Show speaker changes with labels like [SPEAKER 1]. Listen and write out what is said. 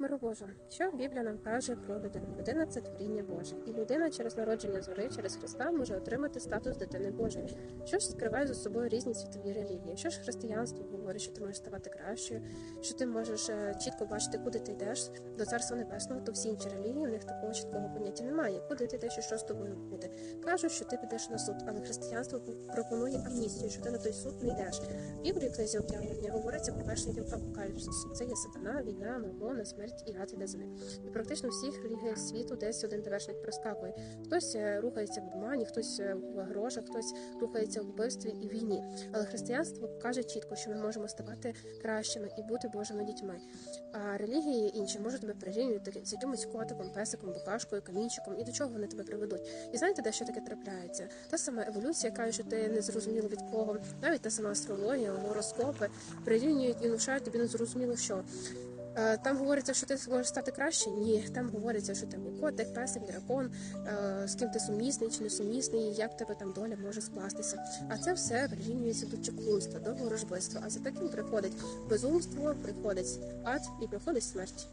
[SPEAKER 1] Миру Божа, що Біблія нам каже про людину? Людина це творіння Боже, і людина через народження згори, через Христа може отримати статус дитини Божої. Що ж скриває за собою різні світові релігії? Що ж християнство говорить, що ти можеш ставати кращою, що ти можеш е, чітко бачити, куди ти йдеш до царства небесного, то всі інші релігії в них такого чіткого поняття немає. Куди ти йдеш і що з тобою буде? Кажуть, що ти підеш на суд, але християнство пропонує амністію, що ти на той суд не йдеш. В Біблії книзі об'явлення говориться про перший діл апокаліпсису. Це є сатана, війна, мамона, смерть і ад іде за ним. І практично всіх релігій світу десь один довершник проскакує. Хтось е, рухається в обмані, хтось е, в грошах, хтось рухається в вбивстві і війні. Але християнство каже чітко, що ми можемо ставати кращими і бути Божими дітьми. А релігії інші можуть тебе прирівнювати з якимось котиком, песиком, букашкою, камінчиком, і до чого вони тебе приведуть. І знаєте, де що таке трапляється? Та сама еволюція каже, що ти не зрозуміло від кого, навіть та сама астрологія, гороскопи прирівнюють і внушають тобі незрозуміло що. Е, Там говориться, що ти зможеш стати краще. Ні, там говориться, що ти котик, песик, дракон, е, з ким ти сумісний чи не сумісний, як тебе там доля може скластися. А це все прирівнюється до чекунства, до ворожбиства. А за таким приходить безумство, приходить ад і приходить смерть.